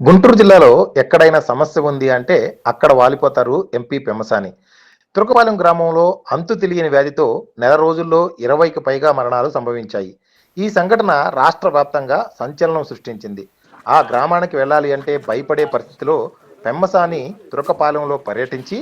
గుంటూరు జిల్లాలో ఎక్కడైనా సమస్య ఉంది అంటే అక్కడ వాలిపోతారు ఎంపీ పెమ్మసాని. తురకపాలెం గ్రామంలో అంతు తెలియని వ్యాధితో నెల రోజుల్లో ఇరవైకి పైగా మరణాలు సంభవించాయి. ఈ సంఘటన రాష్ట్ర వ్యాప్తంగా సంచలనం సృష్టించింది. ఆ గ్రామానికి వెళ్ళాలి అంటే భయపడే పరిస్థితిలో పెమ్మసాని తురకపాలెంలో పర్యటించి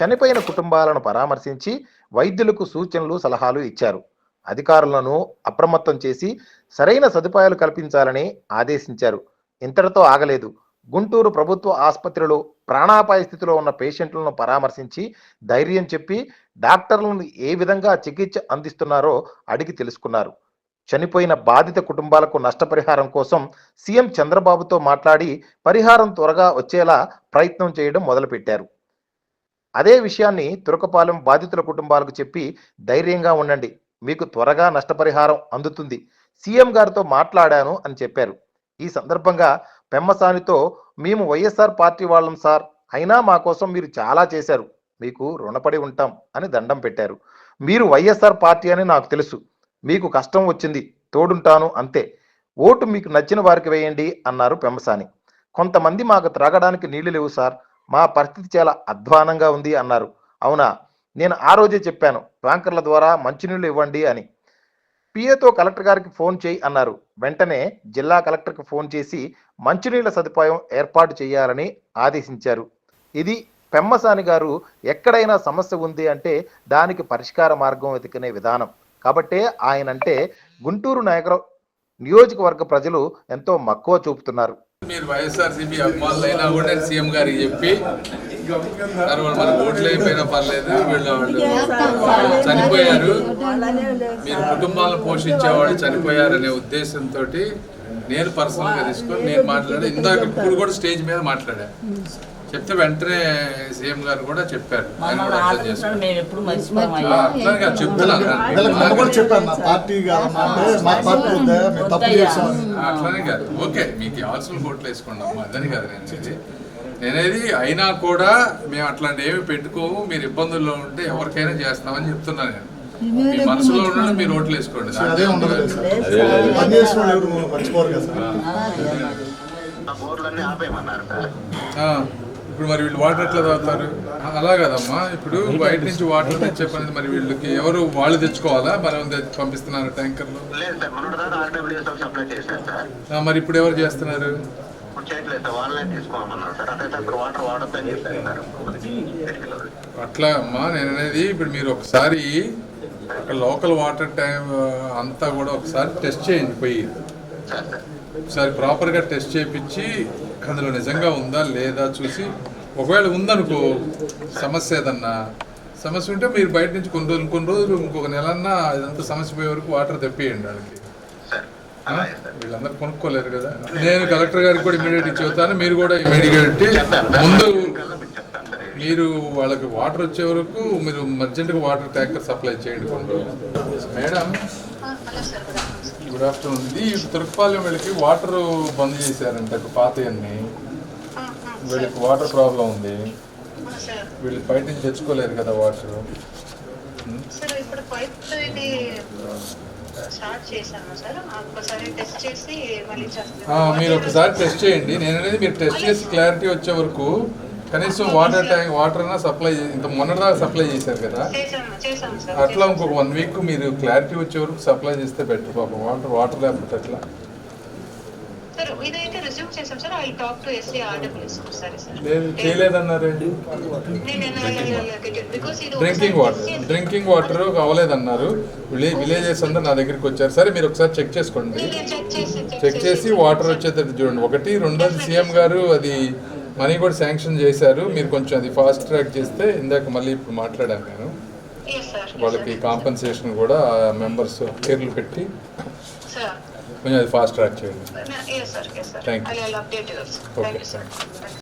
చనిపోయిన కుటుంబాలను పరామర్శించి వైద్యులకు సూచనలు సలహాలు ఇచ్చారు. అధికారులను అప్రమత్తం చేసి సరైన సదుపాయాలు కల్పించాలని ఆదేశించారు. ఇంతటితో ఆగలేదు. గుంటూరు ప్రభుత్వ ఆసుపత్రిలో ప్రాణాపాయ స్థితిలో ఉన్న పేషెంట్లను పరామర్శించి ధైర్యం చెప్పి డాక్టర్లను ఏ విధంగా చికిత్స అందిస్తున్నారో అడిగి తెలుసుకున్నారు. చనిపోయిన బాధిత కుటుంబాలకు నష్టపరిహారం కోసం సీఎం చంద్రబాబుతో మాట్లాడి పరిహారం త్వరగా వచ్చేలా ప్రయత్నం చేయడం మొదలుపెట్టారు. అదే విషయాన్ని తురకపాలెం బాధితుల కుటుంబాలకు చెప్పి ధైర్యంగా ఉండండి. మీకు త్వరగా నష్టపరిహారం అందుతుంది. సీఎం గారితో మాట్లాడాను అని చెప్పారు. ఈ సందర్భంగా పెమ్మసానితో మేము వైఎస్ఆర్ పార్టీ వాళ్ళం సార్. అయినా మా కోసం మీరు చాలా చేశారు. మీకు రుణపడి ఉంటాం అని దండం పెట్టారు. మీరు వైఎస్ఆర్ పార్టీ అని నాకు తెలుసు. మీకు కష్టం వచ్చింది. తోడుంటాను అంతే. ఓటు మీకు నచ్చిన వారికి వేయండి అన్నారు పెమ్మసాని. కొంతమంది మాకు త్రాగడానికి నీళ్ళు లేవు సార్. మా పరిస్థితి చాలా అధ్వానంగా ఉంది అన్నారు. అవునా? నేను ఆ రోజే చెప్పాను. ట్యాంకర్ల ద్వారా మంచినీళ్ళు ఇవ్వండి అని. పిఏతో కలెక్టర్ గారికి ఫోన్ చేయి అన్నారు. వెంటనే జిల్లా కలెక్టర్కి ఫోన్ చేసి మంచినీళ్ళ సదుపాయం ఏర్పాటు చేయాలని ఆదేశించారు. ఇది పెమ్మసాని గారు ఎక్కడైనా సమస్య ఉంది అంటే దానికి పరిష్కార మార్గం వెతికినే విధానం. కాబట్టే ఆయన అంటే గుంటూరు నాయకర నియోజకవర్గ ప్రజలు ఎంతో మక్కువ చూపుతున్నారు. మీరు వైఎస్ఆర్సీపీ అభిమానులు కూడా సీఎం గారికి చెప్పి మనకు ఓట్లు అయిపోయినా పర్లేదు వీళ్ళు వాళ్ళు చనిపోయారు. మీరు కుటుంబాలను పోషించేవాళ్ళు చనిపోయారనే ఉద్దేశంతో నేను పర్సనల్గా తీసుకొని నేను మాట్లాడా ఇందాక ఇప్పుడు కూడా స్టేజ్ మీద మాట్లాడా. చెప్తే వెంటనే సీఎం గారు కూడా చెప్పారు. అట్లానే కాదు, ఓకే మీకు కావాల్సిన ఓట్లు వేసుకోండి అమ్మా. అదని కాదు నేను. నేనేది అయినా కూడా మేము అట్లాంటి ఏమి పెట్టుకోము మీరు ఇబ్బందుల్లో ఉంటే ఎవరికైనా చేస్తామని చెప్తున్నాను నేను. మీ మనసులో ఉన్న మీరు ఓట్లు వేసుకోండి. ఇప్పుడు మరి వీళ్ళు వాటర్ ఎట్లా తాగుతారు? అలా కదమ్మా ఇప్పుడు బయట నుంచి వాటర్ తెచ్చే పని మరి వీళ్ళకి ఎవరు వాళ్ళు తెచ్చుకోవాలా? మనం తెచ్చి పంపిస్తున్నారు ట్యాంకర్లు? మరి ఇప్పుడు ఎవరు చేస్తున్నారు? చేయట్లేదు సార్ వాళ్ళనే తీసుకోమన్నారు. Sir water వాడొద్దని. అట్లా అమ్మా నేను అనేది ఇప్పుడు మీరు ఒకసారి అక్కడ లోకల్ వాటర్ ట్యాంక్ అంతా కూడా ఒకసారి టెస్ట్ చేయండి పోయి. Sir sir. ఒకసారి ప్రాపర్గా టెస్ట్ చేయించి అందులో నిజంగా ఉందా లేదా చూసి. ఒకవేళ ఉందనుకో సమస్య ఏదన్నా. సమస్య ఉంటే మీరు బయట నుంచి కొన్ని రోజులు కొన్ని రోజులు ఇంకొక నెలన్నా ఇదంతా సమస్య పోయే వరకు వాటర్ తెప్పియండి వాళ్ళకి. వీళ్ళందరూ కొనుక్కోలేరు కదా. నేను కలెక్టర్ గారికి కూడా ఇమీడియట్ ఇచ్చి చెబుతాను మీరు కూడా ఇమీడియట్ ముందు మీరు వాళ్ళకి వాటర్ వచ్చే వరకు మీరు అర్జెంటుగా వాటర్ ట్యాంకర్ సప్లై చేయండి మేడం గుడ్ ఆఫ్టర్నూన్. ఇది తుర్కపాలెం వీళ్ళకి వాటర్ బంద్ చేశారంట పాత అన్ని వీళ్ళకి వాటర్ ప్రాబ్లం ఉంది. వీళ్ళు బయట నుంచి తెచ్చుకోలేరు కదా వాటర్. మీరు ఒకసారి టెస్ట్ చేయండి. నేను అనేది మీరు టెస్ట్ చేసి క్లారిటీ వచ్చే వరకు కనీసం వాటర్ ట్యాంక్ వాటర్ అయినా సప్లై ఇంత మొన్నటిదాకా సప్లై చేశారు కదా? అట్లా ఇంకొక వన్ వీక్ మీరు క్లారిటీ వచ్చే వరకు సప్లై చేస్తే బెటర్ పాపం వాటర్ వాటర్ లేకపోతే అట్లా సార్ ఇదైతే రిజ్యూమ్ చేశాం sir. I talk to RWS sir లేదు చేయలేదన్నారు. బికాస్ ఇది డ్రింకింగ్ వాటర్ డ్రింకింగ్ వాటర్ అవ్వలేదన్నారు విలే విలేజెస్ అందరూ నా దగ్గరికి వచ్చారు. సరే మీరు ఒకసారి చెక్ చేసుకోండి. చెక్ చేసి వాటర్ వచ్చేటట్టు చూడండి. ఒకటి రెండోది సీఎం గారు అది మనీ కూడా శాంక్షన్ చేశారు. మీరు కొంచెం అది ఫాస్ట్ ట్రాక్ చేస్తే ఇందాక మళ్ళీ ఇప్పుడు మాట్లాడాను నేను. వాళ్ళకి కాంపన్సేషన్ కూడా మెంబర్స్ పేర్లు పెట్టి కొంచెం అది ఫాస్ట్ ట్రాక్ చేయండి yes sir yes sir Thank you. I update thank Okay, you sir